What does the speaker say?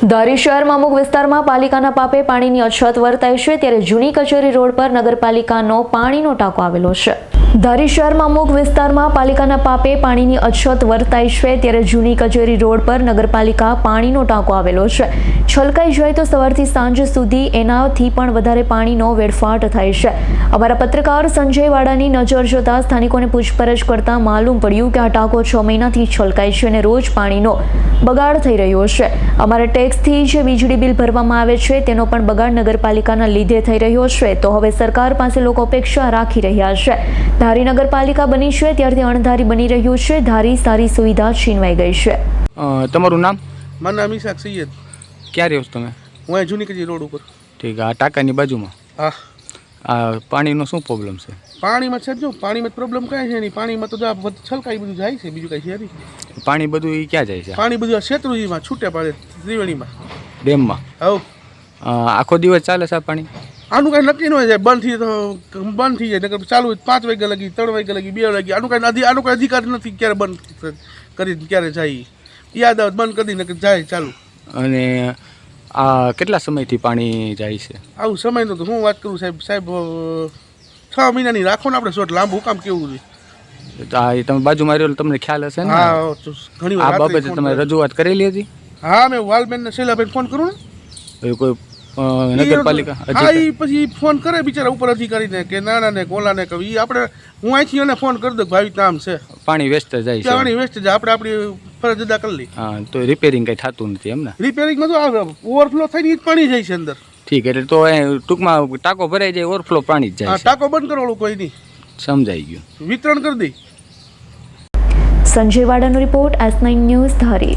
ધારી શહેરમાં અમુક વિસ્તારમાં પાલિકાના પાપે પાણીની અછત વર્તાય છે, ત્યારે જૂની કચેરી રોડ પર નગરપાલિકાનો પાણીનો ટાંકો આવેલો છે. ધારી શહેરમાં અમુક વિસ્તારમાં પાલિકાના પાપે પાણીની અછત વર્તાય છે, ત્યારે જૂની કચેરી રોડ પર નગરપાલિકા પાણીનો ટાંકો આવેલો છે. છલકાઈ જાય તો સવારથી સાંજ સુધી એનાથી પણ વધારે પાણીનો વેડફાટ થાય છે. અમારા પત્રકાર સંજય વાડાની નજર જોતા સ્થાનિકોને પૂછપરછ કરતાં માલુમ પડ્યું કે આ ટાંકો છ મહિનાથી છલકાય છે અને રોજ પાણીનો બગાડ થઈ રહ્યો છે. અમારા ટેક્સથી જે વીજળી બિલ ભરવામાં આવે છે, તેનો પણ બગાડ નગરપાલિકાના લીધે થઈ રહ્યો છે. તો હવે સરકાર પાસે લોકો અપેક્ષા રાખી રહ્યા છે. ધારી નગરપાલિકા બની છે ત્યારથી અણધારી બની રહ્યું છે ધારી સારી સુવિધા છીનવાઈ ગઈ છે. તમારું નામ? મારું નામ ઈશાક સૈયદ. ક્યાં રહ્યો છો તમે? હું અહીં જૂની રોડ ઉપર. ઠીક આ ટાંકાની બાજુમાં? હા. આ પાણીનો શું પ્રોબ્લેમ છે? પાણીમાં છે જો પાણીમાં પ્રોબ્લેમ કાંઈ છે નહીં. પાણીમાં તો જો બધું છલકાઈ બધું જાય છે બીજું કાંઈ છે નહીં. પાણી બધું એ ક્યાં જાય છે? પાણી બધું આ શેત્રુજીમાં છૂટે પાડે ત્રિવેણીમાં. ડેમમાં? હવ. આખો દિવસ ચાલે છે પાણી? આનું કાંઈ નક્કી ન હોય જાય બંધ થઈ તો બંધ થઈ જાય નકર ચાલુ હોય પાંચ વાગ્યા લગી ત્રણ વાગ્યા લગી બે વાગ્યા આનું કાંઈ આનું કાંઈ અધિકાર નથી ક્યારે બંધ કરી ક્યારે જાય. યાદ આવે બંધ કરી નકર જાય ચાલુ. અને આ કેટલા સમયથી પાણી જાય છે? આવું સમય તો હું વાત કરું સાહેબ સાહેબ છ મહિનાની રાખો ને આપણે શોર્ટ લાંબુ કામ કેવું છે? આ તમે બાજુમાં રહ્યો તમને ખ્યાલ હશે ને? હા ઘણી વાર આ બાબતે તમે રજૂઆત કરેલી હતી? હા મેં વાલબેન ને શૈલાબેન ફોન કરું ને. કોઈ નગરપાલિકા હા? ઈ પછી ફોન કરે બિચારા ઉપર અધિકારીને કે નાના ને કોલા ને કે ઈ આપણે હું અહીંથી એને ફોન કરી દઉં કે નામ છે. પાણી વેસ્ટ જાય છે. પાણી વેસ્ટ જાય. આપણે આપણી ફરજ અદા કરી લઈ હા તો રિપેરિંગ કઈ થતું નથી એમને રિપેરિંગમાં તો આવે ઓવરફ્લો થઈને ઈ જ પાણી જાય છે અંદર. ઠીક એટલે તો એ ટૂંકમાં ટાંકો ભરાઈ જાય ઓવરફ્લો પાણી જ જાય ટાંકો બંધ કરવાનું કોઈ નહીં. સમજાઈ ગયું. વિતરણ કરી દઈ Sanjay વાડાનો report S nine news Dhari.